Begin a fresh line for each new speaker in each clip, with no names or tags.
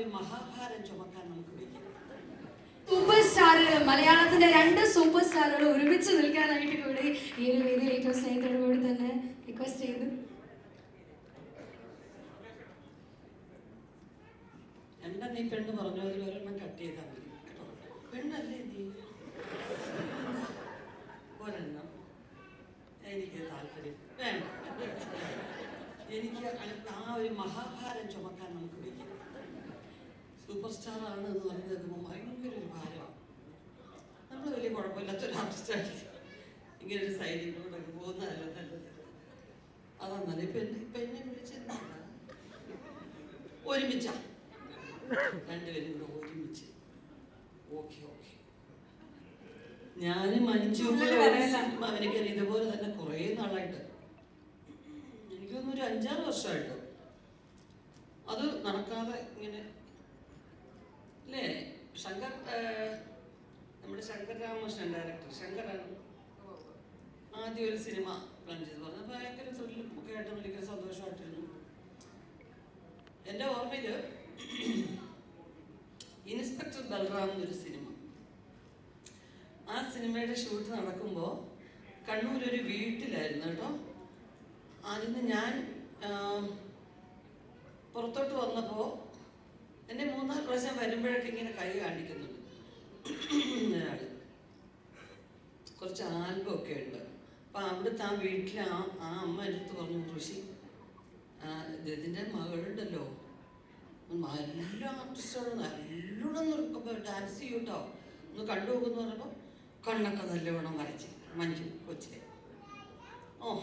ഒരു മഹാഭാരം ചുമക്കാൻ നമുക്ക് വയ്യ
സൂപ്പർ സ്റ്റാറുകൾ മലയാളത്തിന്റെ രണ്ട് സൂപ്പർ സ്റ്റാറുകൾ ഒരുമിച്ച് നിൽക്കാനായിട്ട് കൂടി ഈ ഒരു വേദിയിൽ ഏറ്റവും സ്നേഹത്തോടു കൂടി തന്നെ റിക്വസ്റ്റ് ചെയ്തു
എന്താ നീ പെണ്ണ് പറഞ്ഞു അതിൽ ഒരെണ്ണം കട്ട് ചെയ്താൽ മതി. പെണ്ണല്ലേ നീ? ഒരെണ്ണം. എനിക്ക് താല്പര്യം. വേണ്ട. എനിക്ക് ആ ഒരു മഹാഭാരം ചുമക്കാൻ നമുക്ക് സൂപ്പർ സ്റ്റാർ ആണ് എന്ന് പറഞ്ഞു കേൾക്കുമ്പോൾ ഭയങ്കര ഒരു ഭാരമാണ് നമ്മൾ വലിയ കുഴപ്പമില്ലാത്തൊരു ആർട്ടിസ്റ്റായിട്ട് ഇങ്ങനെ ഒരു ഒക്കെ പോകുന്നതല്ല നല്ലത് അതാണ് നല്ല ഇപ്പം എന്നെ ഇപ്പം എന്നെ വിളിച്ചിരുന്നില്ല ഒരുമിച്ച? രണ്ടുപേരും കൂടെ ഒരുമിച്ച്. Okay okay. ഞാനും മഞ്ജു
കൂടുതൽ പറയണ്ട.
അവനൊക്കെ ഇതുപോലെ തന്നെ കുറേ നാളായിട്ട്. എനിക്ക് തോന്നുന്നു ഒരു അഞ്ചാറ് വർഷമായിട്ട്. അത് നടക്കാതെ ഇങ്ങനെ അല്ലേ? ശങ്കർ നമ്മുടെ ശങ്കർ രാമകൃഷ്ണൻ ഡയറക്ടർ ശങ്കറാണ് ആദ്യം ഒരു സിനിമ പ്ലാൻ ചെയ്ത് പറഞ്ഞു ഭയങ്കര തൊഴിലും ഒക്കെ ആയിട്ട് ഭയങ്കര സന്തോഷമായിട്ടിരുന്നു. എന്റെ ഓർമ്മയിൽ ഇൻസ്പെക്ടർ ബൽറാം എന്നൊരു സിനിമ ആ സിനിമയുടെ ഷൂട്ട് നടക്കുമ്പോൾ കണ്ണൂർ ഒരു വീട്ടിലായിരുന്നു കേട്ടോ. അതിന് ഞാൻ പുറത്തോട്ട് വന്നപ്പോൾ എന്നെ മൂന്നാൽ പ്രാവശ്യം വരുമ്പോഴൊക്കെ ഇങ്ങനെ കൈ കാണിക്കുന്നുണ്ട്. കുറച്ച് ആൽബമൊക്കെ ഉണ്ട്. അപ്പം അവിടുത്തെ ആ വീട്ടിൽ ആ ആ അമ്മ എന്റെ അടുത്ത് പറഞ്ഞു ഋഷി ഇതിന്റെ മകളുണ്ടല്ലോ. നല്ല ആർട്ടിസ്റ്റാണ്. നല്ലോണം ഡാൻസ് ചെയ്യും കേട്ടോ ഒന്ന് കണ്ടു നോക്കുന്നു പറഞ്ഞപ്പോൾ കണ്ണൊക്കെ നല്ലവണ്ണം വരച്ച്. മഞ്ജു കൊച്ചിലെ ഓ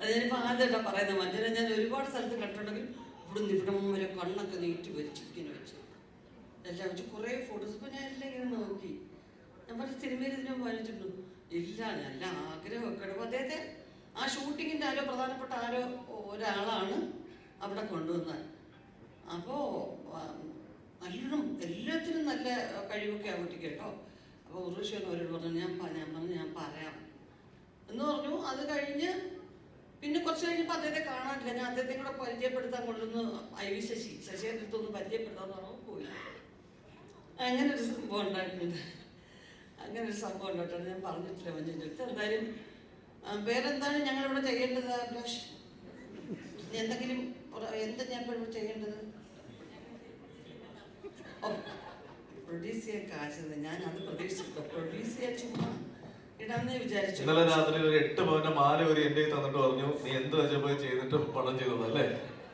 അത് ആദ്യം പറയുന്നത്. മഞ്ജുനെ ഞാൻ ഒരുപാട് സ്ഥലത്ത് കണ്ടിട്ടുണ്ടെങ്കിൽ ഇവിടുന്ന് ഇവിടം വരെ കണ്ണൊക്കെ നീട്ടി ഇങ്ങനെ വെച്ച്. എല്ലാം വെച്ച് കുറേ ഫോട്ടോസ് ഇപ്പോൾ ഞാൻ എല്ലാം ഇങ്ങനെ നോക്കി. ഞാൻ പറഞ്ഞ സിനിമയിൽ ഇതിനെ വായിച്ചിട്ടുണ്ട് ഇല്ല നല്ല ആഗ്രഹമൊക്കെ അപ്പോൾ അദ്ദേഹത്തെ ആ ഷൂട്ടിങ്ങിന്റെ ആരോ പ്രധാനപ്പെട്ട ആരോ ഒരാളാണ് അവിടെ കൊണ്ടുവന്നത്. അപ്പോൾ നല്ലോണം എല്ലാത്തിനും നല്ല കഴിവൊക്കെ ആ കുട്ടിക്ക് കേട്ടോ. അപ്പോൾ ഉറുഷി അവരോട് പറഞ്ഞു ഞാൻ ഞാൻ പറഞ്ഞു ഞാൻ പറയാം. എന്ന് പറഞ്ഞു. അത് കഴിഞ്ഞ് പിന്നെ കുറച്ച് കഴിഞ്ഞപ്പോൾ അദ്ദേഹത്തെ കാണാനില്ല ഞാൻ അദ്ദേഹത്തെ കൂടെ പരിചയപ്പെടുത്താൻ കൊണ്ടുവന്ന് ഐ വി ശശി. ശശിയുടെ അടുത്തൊന്ന് പരിചയപ്പെടുത്താന്ന് പറഞ്ഞു പോയി. അങ്ങനെ ഒരു സംഭവം ഉണ്ടായിട്ടുണ്ട് അങ്ങനെ ഒരു സംഭവം ഉണ്ടായിട്ടുണ്ട് ഞാൻ പറഞ്ഞിട്ടില്ല മഞ്ജുന്റെ അടുത്ത്. എന്തായാലും വേറെന്താണ് ഞങ്ങൾ ഇവിടെ ചെയ്യേണ്ടത് അഭിലാഷ്? എന്തെങ്കിലും എന്താ ഞാൻ ഇപ്പോൾ ചെയ്യേണ്ടത് പ്രൊഡ്യൂസ് ചെയ്യാൻ കാശത് ഞാൻ അത് പ്രതീക്ഷിച്ചിട്ടോ പ്രൊഡ്യൂസ് ചെയ്യാൻ ചുമ്മാ ഇടാന്നേ വിചാരിച്ചു
ഇന്നലെ രാത്രി ഒരു എട്ട് പവന്റെ മാല ഒരു എന്റെ തന്നിട്ട് പറഞ്ഞു നീ എന്ത് വെച്ചപ്പോ ചെയ്തിട്ട് പണം ചെയ്തത് അല്ലേ?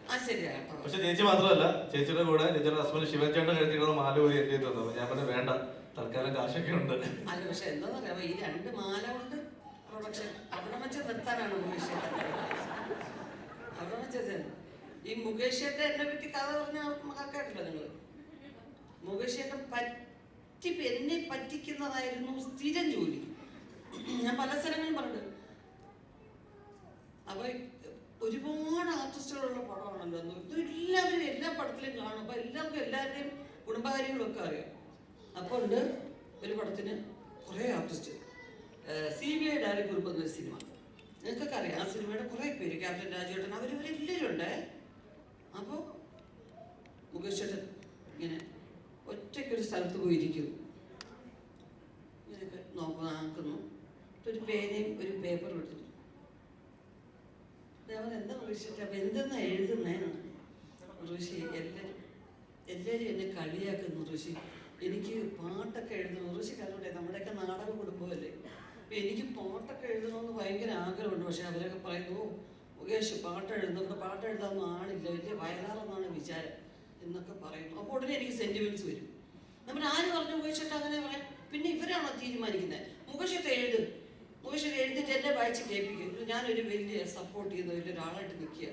ആ ശരിയാ കേട്ടോ
പക്ഷെ ചേച്ചി മാത്രമല്ല ചേച്ചിയുടെ കൂടെ ചേച്ചിയുടെ ഹസ്ബൻഡ് ശിവചേട്ടൻ കഴിച്ചിട്ട് മാല ഒരു എന്റെ തന്നത്. ഞാൻ പറഞ്ഞു വേണ്ട തൽക്കാലം കാശൊക്കെ ഉണ്ട്.
അല്ല പക്ഷെ എന്താണെന്നറിയാമോ ഈ രണ്ട് മാല കൊണ്ട് പ്രൊഡക്ഷൻ അവിടെ വെച്ച് നിർത്താനാണ് മുകേഷ് അവിടെ വെച്ചത് ഈ മുകേഷ് ചേട്ടൻ എന്നെ പറ്റി കഥ പറഞ്ഞ കേട്ടില്ല നിങ്ങൾ മുകേഷ് പറ്റി എന്നെ പറ്റിക്കുന്നതായിരുന്നു സ്ഥിരം ജോലി. ഞാൻ പല സ്ഥലങ്ങളും പറഞ്ഞു അപ്പൊ ഒരുപാട് ആർട്ടിസ്റ്റുകളുള്ള പടമാണല്ലോ. ഇത് എല്ലാവരും എല്ലാ പടത്തിലും കാണും. അപ്പൊ എല്ലാവർക്കും എല്ലാവരുടെയും കുടുംബകാര്യങ്ങളൊക്കെ അറിയാം. അപ്പോൾ ഉണ്ട് ഒരു പടത്തിന് കുറേ artist. C B I diary group എന്നൊരു സിനിമ. നിങ്ങൾക്കൊക്കെ അറിയാം. ആ സിനിമയുടെ കുറേ പേര്. ക്യാപ്റ്റൻ രാജേട്ടൻ അവരിവരെല്ലാവരും ഉണ്ട് അപ്പോൾ മുകേഷ് ഇങ്ങനെ ഒറ്റയ്ക്കൊരു സ്ഥലത്ത് പോയിരിക്കും ഇങ്ങനെയൊക്കെ നോക്കുന്നു ഒരു പേനയും ഒരു പേപ്പറും എടുത്തു അവൻ എന്താ വിളിച്ചിട്ട് അപ്പം എന്തെന്ന് എഴുതുന്നേന്ന് ഋഷി എല്ലാവരും എല്ലാവരും എന്നെ കളിയാക്കുന്നു ഋഷി. എനിക്ക് പാട്ടൊക്കെ എഴുതണം. ഋഷി കാരണം നമ്മുടെയൊക്കെ നാടക കുടുംബമല്ലേ? അപ്പം എനിക്ക് പാട്ടൊക്കെ എഴുതണമെന്ന് ഭയങ്കര ആഗ്രഹമുണ്ട്. പക്ഷെ അവരൊക്കെ പറയുന്നു മുകേഷ് പാട്ട് എഴുതുന്നത് പാട്ട് എഴുതാനൊന്നും ആളില്ല. വലിയ വയലാറെന്നാണ് വിചാരം. എന്നൊക്കെ പറയുന്നു. അപ്പോൾ ഉടനെ എനിക്ക് സെന്റിമെന്റ്സ് വരും. നമ്മൾ ആര് പറഞ്ഞു മുകേഷ് അങ്ങനെ പറയാം പിന്നെ ഇവരാണോ തീരുമാനിക്കുന്നത്? മുകേഷ് എഴുതും. മുകേഷ് എഴുതിട്ട് എന്നെ വായിച്ച് കേൾപ്പിക്കും. ഞാനൊരു വലിയ സപ്പോർട്ട് വലിയ ഒരാളായിട്ട് നിൽക്കുക.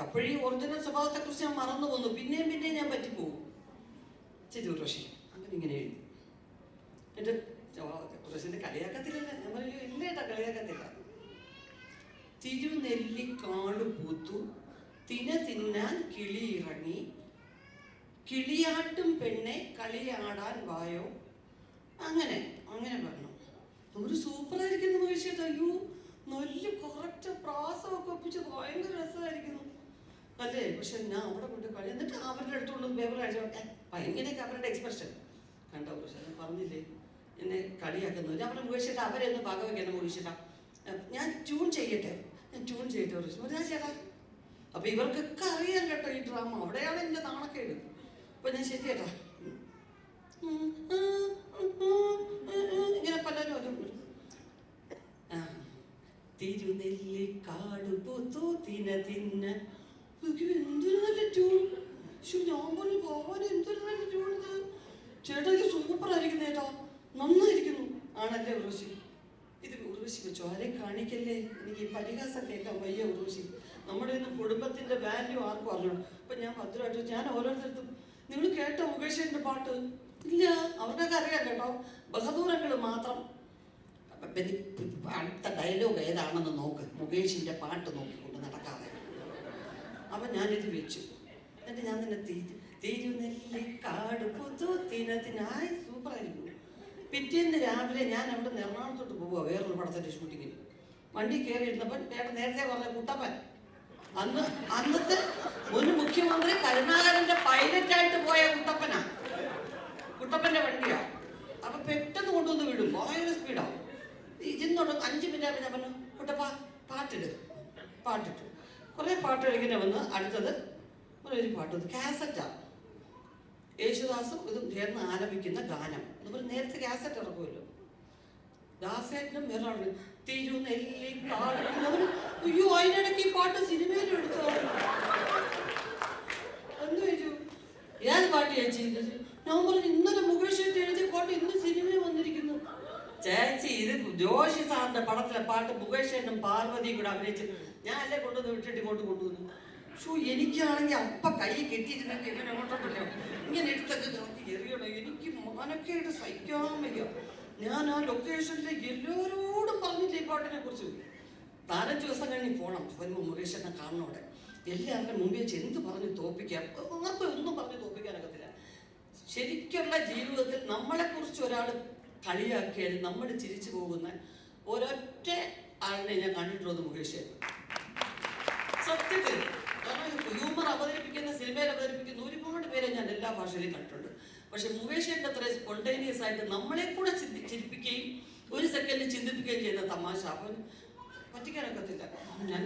അപ്പോഴേ ഒറിജിനൽ സ്വഭാവത്തെക്കുറിച്ച് ഞാൻ മറന്നു പോന്നു. പിന്നെയും പിന്നെയും ഞാൻ പറ്റിപ്പോകും. ചെയ്തു ഉറവശി അങ്ങനെ ഇങ്ങനെ എഴുതി. എന്നിട്ട് ഉറവശിന്റെ കളിയാക്കത്തില്ലല്ല. ഞാൻ പറയൂ ഇല്ല ഏട്ടാ കളിയാക്കത്തില്ല. തിരുനെല്ലിക്കാട് പൂത്തു. തിന തിന്നാൻ കിളി ഇറങ്ങി. കിളിയാട്ടും പെണ്ണെ കളിയാടാൻ വായോ. അങ്ങനെ അങ്ങനെ പറഞ്ഞു. ഒരു സൂപ്പറായിരിക്കുന്നു മഹേഷേട്ടാ അയ്യോ നല്ല കറക്റ്റ് പ്രാസമൊക്കെ ഒപ്പിച്ച് ഭയങ്കര രസമായിരിക്കുന്നു. അല്ലേ? പക്ഷെ ഞാൻ അവിടെ കൊണ്ട് കളി എന്നിട്ട് അവരുടെ അടുത്തുള്ള പേപ്പർ കാണിച്ചു ഭയങ്കരയൊക്കെ അവരുടെ എക്സ്പ്രഷൻ കണ്ടോ പക്ഷെ പറഞ്ഞില്ലേ എന്നെ കളിയാക്കുന്നു. ഞാൻ പറഞ്ഞു അവരെന്ന് പകവയ്ക്കണം മുകേഷ് ഞാൻ ട്യൂൺ ചെയ്യട്ടെ? ഞാൻ ട്യൂൺ ചെയ്യട്ടെ ഒരു ഒരു ചേട്ടാ അപ്പൊ ഇവർക്കൊക്കെ അറിയാൻ കേട്ടോ ഈ ഡ്രാമ അവിടെയാണ് എന്റെ നാണക്കേട്. അപ്പൊ ഞാൻ ശരി ചേട്ടാ ഉം, ഉം, ഉം, ഉം, ഉം, ഇങ്ങനെ പലരും ഓരോ- ആ. തിരുനെല്ലിക്കാട് പൂത്തു തിന തിന്ന. എന്തൊരു നല്ല ട്യൂൺ ശ്ശോ, ഞാൻ പറഞ്ഞു പോവാൻ എന്തൊരു നല്ല ട്യൂൺ ഇത്. ചേട്ടാ ഇത് സൂപ്പർ ആയിരിക്കുന്നു ചേട്ടാ നന്നായിരിക്കുന്നു. ആണല്ലേ ഉർവശി? ഇത് ഉർവശി വെച്ചോ ആരെയും കാണിക്കല്ലേ? എനിക്ക് ഈ പരിഹാസം കേൾക്കാൻ വയ്യ ഉർവശി. നമ്മുടെ ഇന്ന് കുടുംബത്തിന്റെ വാല്യൂ ആർക്കും അറിയണം. അപ്പൊ ഞാൻ ഭദ്രമായിട്ട് നിങ്ങൾ കേട്ടോ മുകേഷന്റെ പാട്ട് ഇല്ല അവരുടെയൊക്കെ അറിയാം കേട്ടോ. ബഹദൂരങ്ങൾ മാത്രം. അടുത്ത ഡയലോഗ് ഏതാണെന്ന് നോക്ക്. മുകേഷിന്റെ പാട്ട് നോക്കിക്കൊണ്ട് നടക്കാതെ. അവൻ ഞാനിത് വെച്ചു. എന്നിട്ട് ഞാൻ തന്നെ തീ തിരുനെല്ലിക്കാട് പുതുത്തിനത്തിനായി സൂപ്പറായിരുന്നു. പിറ്റേന്ന് രാവിലെ ഞാൻ അവിടെ നിന്ന് എറണാകുളത്തോട്ട് പോവുക. വേറൊരു പടത്തിന്റെ ഷൂട്ടിങ്ങിന് വണ്ടി കയറി ഇരുന്നപ്പോൾ നേരത്തെ പറഞ്ഞ കുട്ടപ്പൻ. അന്ന് അന്നത്തെ മുൻ മുഖ്യമന്ത്രി കരുണാകരന്റെ പൈലറ്റായിട്ട് പോയ കുട്ടപ്പനാ. കുട്ടപ്പന്റെ വണ്ടിയാ. അപ്പൊ പെട്ടെന്ന് കൊണ്ടുവന്ന് വിടും. ഭയങ്കര സ്പീഡാ ഇതിന്നോട്ട് അഞ്ച് മിനിറ്റ് പിന്നെ പറഞ്ഞു? കുട്ടപ്പ പാട്ടിട്. പാട്ടിട്ടു. കുറെ പാട്ടുകൾ ഇങ്ങനെ വന്ന് അടുത്തത് ഒരു പാട്ട് കാസറ്റാ യേശുദാസും ഇതും ചേർന്ന് ആലപിക്കുന്ന ഗാനം. അതുപോലെ നേരത്തെ കാസറ്റ് ഇറക്കുമല്ലോ. ദാസേട്ടനും വേറെ തിരുനെല്ലിക്കാട് അയ്യോ അതിനിടയ്ക്ക് ഈ പാട്ട് സിനിമയിൽ എടുത്തോ എന്ത് ചോദിച്ചു ഏത് പാട്ട് ചേച്ചി ഞാൻ പറഞ്ഞു ഇന്നലെ മുകേഷ് എഴുതിയ പാട്ട് ഇന്ന് സിനിമയിൽ വന്നിരിക്കുന്നു. ചേച്ചി ഇത് ജോഷി സാറിന്റെ പടത്തിലെ പാട്ട് മുകേഷനും പാർവതിയും കൂടെ അഭിനയിച്ച് ഞാൻ അല്ലേ കൊണ്ടുവന്ന് വിട്ടിട്ട് ഇങ്ങോട്ട് കൊണ്ടുവന്നു? ഷൂ എനിക്കാണെങ്കിൽ അപ്പ കൈ കെട്ടിയിട്ടുണ്ടെങ്കിൽ ഇങ്ങനെ അങ്ങോട്ടല്ലോ ഇങ്ങനെ എടുത്തൊക്കെ നോക്കി എറിയണം. എനിക്ക് മനക്കായിട്ട് സഹിക്കാൻ വയ്യ ഞാൻ ആ ലൊക്കേഷനിലെ എല്ലാവരോടും പറഞ്ഞില്ല ഈ പാട്ടിനെ കുറിച്ച്? നാലഞ്ച് ദിവസം കഴിഞ്ഞ് പോകണം വരുമ്പോൾ മുകേഷനെ കാണണോടെ എല്ലാവരുടെ മുമ്പിൽ വെച്ച് എന്ത് പറഞ്ഞ് തോപ്പിക്കാം ആർക്കും ഒന്നും പറഞ്ഞ് തോപ്പിക്കാനൊക്കത്തില്ല ശരിക്കുള്ള ജീവിതത്തിൽ നമ്മളെക്കുറിച്ച് ഒരാൾ കളിയാക്കിയാൽ നമ്മൾ ചിരിച്ചു പോകുന്ന ഒരൊറ്റ ആളിനെ ഞാൻ കണ്ടിട്ടുള്ളത് മുകേഷ് സത്യത്തിൽ. ഹ്യൂമർ അവതരിപ്പിക്കുന്ന സിനിമയിൽ അവതരിപ്പിക്കുന്ന ഒരുപാട് പേരെ ഞാൻ എല്ലാ ഭാഷയിലും കണ്ടിട്ടുണ്ട്. പക്ഷെ മുകേഷിന്റെ അത്ര സ്പോണ്ടേനിയസ് ആയിട്ട് നമ്മളെ കൂടെ ചിരിപ്പിക്കുകയും ഒരു സെക്കൻഡ് ചിന്തിപ്പിക്കുകയും ചെയ്യുന്ന തമാശ. അവൻ പറ്റിക്കാനൊക്കത്തില്ല. ഞാൻ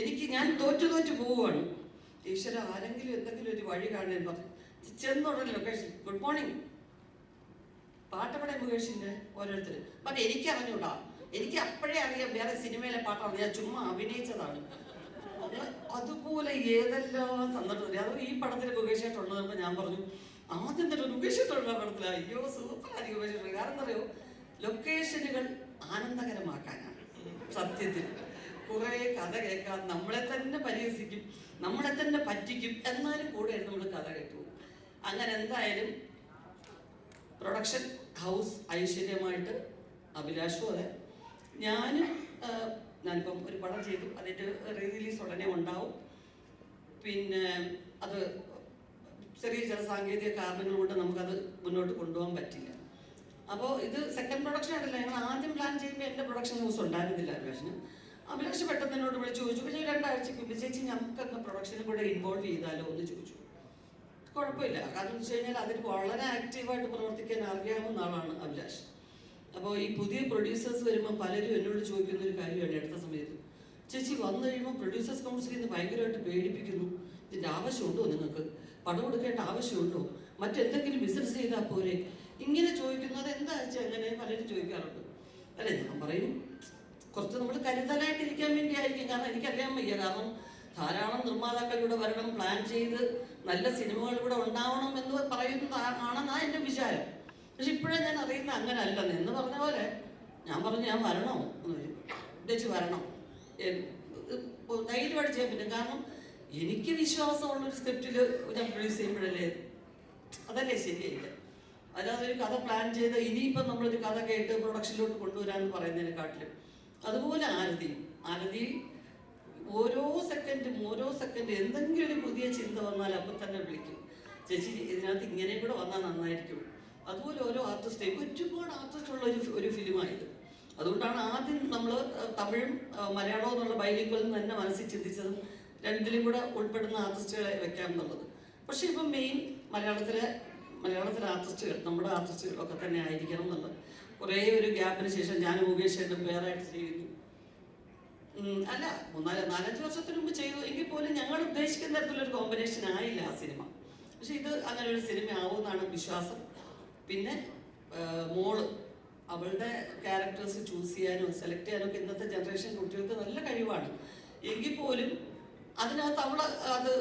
എനിക്ക് ഞാൻ തോറ്റു തോറ്റു പോവുകയാണ്. ഈശ്വര ആരെങ്കിലും എന്തെങ്കിലും ഒരു വഴി കാണാൻ പറഞ്ഞു ചെന്നുടനെ ലൊക്കേഷൻ ഗുഡ് മോർണിംഗ് പാട്ടപ്പട മുകേഷിന്റെ ഓരോരുത്തർ പക്ഷെ എനിക്ക് അറിഞ്ഞൂടാ. എനിക്ക് അപ്പോഴേ അറിയാം വേറെ സിനിമയിലെ പാട്ടാണ്. ഞാൻ ചുമ്മാ അഭിനയിച്ചതാണ്. അതുപോലെ ഏതെല്ലാം സന്ദർഭത്തിൽ അത് ഈ പടത്തിൽ മുകേഷായിട്ടുള്ളതെന്ന് ഞാൻ പറഞ്ഞു. ആദ്യം തന്നെ മുകേഷായിട്ടുള്ള പടത്തിൽ അയ്യോ സൂപ്പർ ആയിരിക്കും മുകേഷ് കാരണം അറിയോ ലൊക്കേഷനുകൾ ആനന്ദകരമാക്കാനാണ്. സത്യത്തിൽ. കുറെ കഥ കേൾക്കാൻ നമ്മളെ തന്നെ പരിഹസിക്കും നമ്മളെ തന്നെ പറ്റിക്കും എന്നാലും കൂടെ നമ്മൾ കഥ കേട്ടു അങ്ങനെ എന്തായാലും പ്രൊഡക്ഷൻ ഹൗസ് ഐശ്വര്യമായിട്ട് അഭിലാഷും അതെ. ഞാനും ഞാനിപ്പം ഒരു പടം ചെയ്തു. അതിന്റെ റീ റിലീസ് ഉടനെ ഉണ്ടാവും. പിന്നെ അത് ചെറിയ ചില സാങ്കേതിക കാരണങ്ങൾ കൊണ്ട് നമുക്കത് മുന്നോട്ട് കൊണ്ടുപോകാൻ പറ്റില്ല. അപ്പോൾ ഇത് സെക്കൻഡ് പ്രൊഡക്ഷൻ ആയിട്ടല്ല. ഞങ്ങൾ ആദ്യം പ്ലാൻ ചെയ്യുമ്പോൾ എന്റെ പ്രൊഡക്ഷൻ ഹൗസ് ഉണ്ടായിരുന്നില്ല അഭിലാഷിന്. അഭിലാഷ് പെട്ടെന്ന് എന്നോട് വിളിച്ച് ചോദിച്ചു. പക്ഷേ രണ്ടാഴ്ച മുമ്പ് നമുക്കൊന്ന് പ്രൊഡക്ഷനും കൂടെ ഇൻവോൾവ് ചെയ്താലോ? എന്ന് ചോദിച്ചു. കുഴപ്പമില്ല. കാരണം വെച്ച് കഴിഞ്ഞാൽ അതിൽ വളരെ ആക്റ്റീവായിട്ട് പ്രവർത്തിക്കാൻ അറിയാവുന്ന ആളാണ് അഭിലാഷ്. അപ്പോൾ ഈ പുതിയ പ്രൊഡ്യൂസേഴ്സ് വരുമ്പോൾ പലരും എന്നോട് ചോദിക്കുന്ന ഒരു കാര്യമാണ് അടുത്ത സമയത്ത്. ചേച്ചി വന്നു കഴിയുമ്പോൾ പ്രൊഡ്യൂസേഴ്സ് കൗൺസിലിൽ നിന്ന് ഭയങ്കരമായിട്ട് പേടിപ്പിക്കുന്നു. ഇതിന്റെ ആവശ്യമുണ്ടോ നിങ്ങൾക്ക്? പണം കൊടുക്കേണ്ട ആവശ്യമുണ്ടോ? മറ്റെന്തെങ്കിലും ബിസിനസ് ചെയ്താൽ പോരെ. ഇങ്ങനെ ചോദിക്കുന്നത് എന്താ വെച്ചാൽ അങ്ങനെ പലരും ചോദിക്കാറുണ്ട്. അല്ലേ ഞാൻ പറയും കുറച്ച് നമ്മൾ കരുതലായിട്ടിരിക്കാൻ വേണ്ടിയായിരിക്കും. കാരണം എനിക്കറിയാൻ വയ്യ. കാരണം ധാരാളം നിർമ്മാതാക്കൾ ഇവിടെ വരണം പ്ലാൻ ചെയ്ത് നല്ല സിനിമകൾ ഇവിടെ ഉണ്ടാവണം എന്ന് പറയുന്നതാണെന്നാ എന്റെ വിചാരം. പക്ഷെ ഇപ്പോഴേ ഞാൻ അറിയുന്ന അങ്ങനെ അല്ലെന്ന് എന്ന് പറഞ്ഞ പോലെ ഞാൻ പറഞ്ഞു ഞാൻ വരണോ. ഉദ്ദേശിച്ച് വരണം. ധൈര്യമായിട്ട് ചെയ്യാൻ പറ്റും കാരണം എനിക്ക് വിശ്വാസമുള്ള ഒരു സ്ക്രിപ്റ്റിൽ ഞാൻ പ്രൊഡ്യൂസ് ചെയ്യുമ്പോഴല്ലേ അതല്ലേ ശരിയായില്ല. അല്ലാതെ ഒരു കഥ പ്ലാൻ ചെയ്ത് ഇനിയിപ്പം നമ്മളൊരു കഥ കേട്ട് പ്രൊഡക്ഷനിലോട്ട് കൊണ്ടുവരാന്ന് പറയുന്നതിനെക്കാട്ടിലും അതുപോലെ ആരതി. ആരതി ഓരോ സെക്കൻഡും ഓരോ സെക്കൻഡും എന്തെങ്കിലും ഒരു പുതിയ ചിന്ത വന്നാൽ അപ്പം തന്നെ വിളിക്കും. ചേച്ചി ഇതിനകത്ത് ഇങ്ങനെ കൂടെ വന്നാൽ നന്നായിരിക്കും. അതുപോലെ ഓരോ ആർട്ടിസ്റ്റേയും ഒരുപാട് ആർട്ടിസ്റ്റ് ഉള്ള ഒരു ഒരു ഫിലിമായത് അതുകൊണ്ടാണ് ആദ്യം നമ്മൾ തമിഴും മലയാളവും എന്നുള്ള ബൈലിംഗ്വലും തന്നെ മനസ്സിൽ ചിന്തിച്ചതും രണ്ടിലും കൂടെ ഉൾപ്പെടുന്ന ആർട്ടിസ്റ്റുകളെ വെക്കാം എന്നുള്ളത് പക്ഷേ ഇപ്പം മെയിൻ മലയാളത്തിലെ മലയാളത്തിലെ ആർട്ടിസ്റ്റുകൾ നമ്മുടെ ആർട്ടിസ്റ്റുകളൊക്കെ തന്നെ ആയിരിക്കണം എന്നുള്ളത്. കുറേ ഒരു ഗ്യാപ്പിന് ശേഷം ഞാൻ മുകേഷ് ഏട്ടൻ പേരായിട്ട് ചെയ്യുന്നു. അല്ല മൂന്നാൽ നാലഞ്ച് വർഷത്തിന് മുമ്പ് ചെയ്തു. എങ്കിൽ പോലും ഞങ്ങൾ ഉദ്ദേശിക്കുന്ന തരത്തിലൊരു കോമ്പിനേഷൻ ആയില്ല ആ സിനിമ പക്ഷെ ഇത് അങ്ങനെ ഒരു സിനിമ ആവുമെന്നാണ് വിശ്വാസം. പിന്നെ മോൾ അവളുടെ ക്യാരക്ടേഴ്സ് ചൂസ് ചെയ്യാനും സെലക്ട് ചെയ്യാനും ഒക്കെ ഇന്നത്തെ ജനറേഷൻ കുട്ടികൾക്ക് നല്ല കഴിവാണ്. എങ്കിൽ പോലും അതിനകത്ത് അവൾ അത്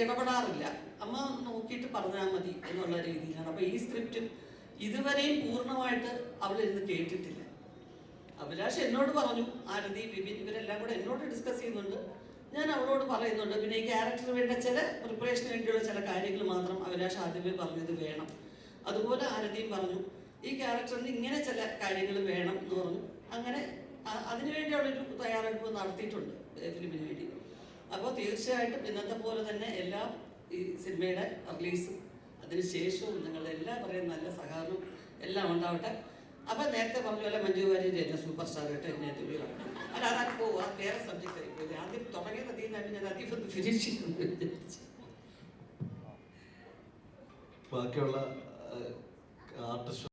ഇടപെടാറില്ല. അമ്മ നോക്കിയിട്ട് പറഞ്ഞാൽ മതി എന്നുള്ള രീതിയിലാണ്. അപ്പോൾ ഈ സ്ക്രിപ്റ്റും ഇതുവരെയും പൂർണമായിട്ട് അവളിരുന്ന് കേട്ടിട്ടില്ല. അഭിലാഷ് എന്നോട് പറഞ്ഞു ആരതി ബിബിൻ ഇവരെല്ലാം കൂടെ എന്നോട് ഡിസ്കസ് ചെയ്യുന്നുണ്ട്. ഞാൻ അവളോട് പറയുന്നുണ്ട് പിന്നെ ഈ ക്യാരക്ടറിന് വേണ്ട ചില പ്രിപ്പറേഷന് വേണ്ടിയുള്ള ചില കാര്യങ്ങൾ മാത്രം അഭിലാഷ് ആദ്യമേ പറഞ്ഞത് വേണം. അതുപോലെ ആരതിയും പറഞ്ഞു ഈ ക്യാരക്ടറിന് ഇങ്ങനെ ചില കാര്യങ്ങൾ വേണം എന്ന് പറഞ്ഞു. അങ്ങനെ അ- അതിനുവേണ്ടി അവളൊരു തയ്യാറെടുപ്പ് നടത്തിയിട്ടുണ്ട് ഫിലിമിന് വേണ്ടി. അപ്പോൾ തീർച്ചയായിട്ടും ഇന്നത്തെ പോലെ തന്നെ എല്ലാം ഈ സിനിമയുടെ റിലീസും അതിനുശേഷവും നിങ്ങളുടെ എല്ലാം പറയും നല്ല സഹകരണം എല്ലാം ഉണ്ടാവട്ടെ. അപ്പൊ നേരത്തെ പറഞ്ഞ പോലെ മഞ്ജു വാര്യർ എന്നെ സൂപ്പർ സ്റ്റാർ ആയിട്ട് എന്നെ അല്ല അതാണ് പോവാ വേറെ സബ്ജക്റ്റ് ആയി പോയി ആദ്യം തുടങ്ങിയത് അതിൽ തന്നെ ഞാൻ ഒന്ന് ഫിനിഷ്
ബാക്കിയുള്ള ആർട്ടിസ്റ്റ്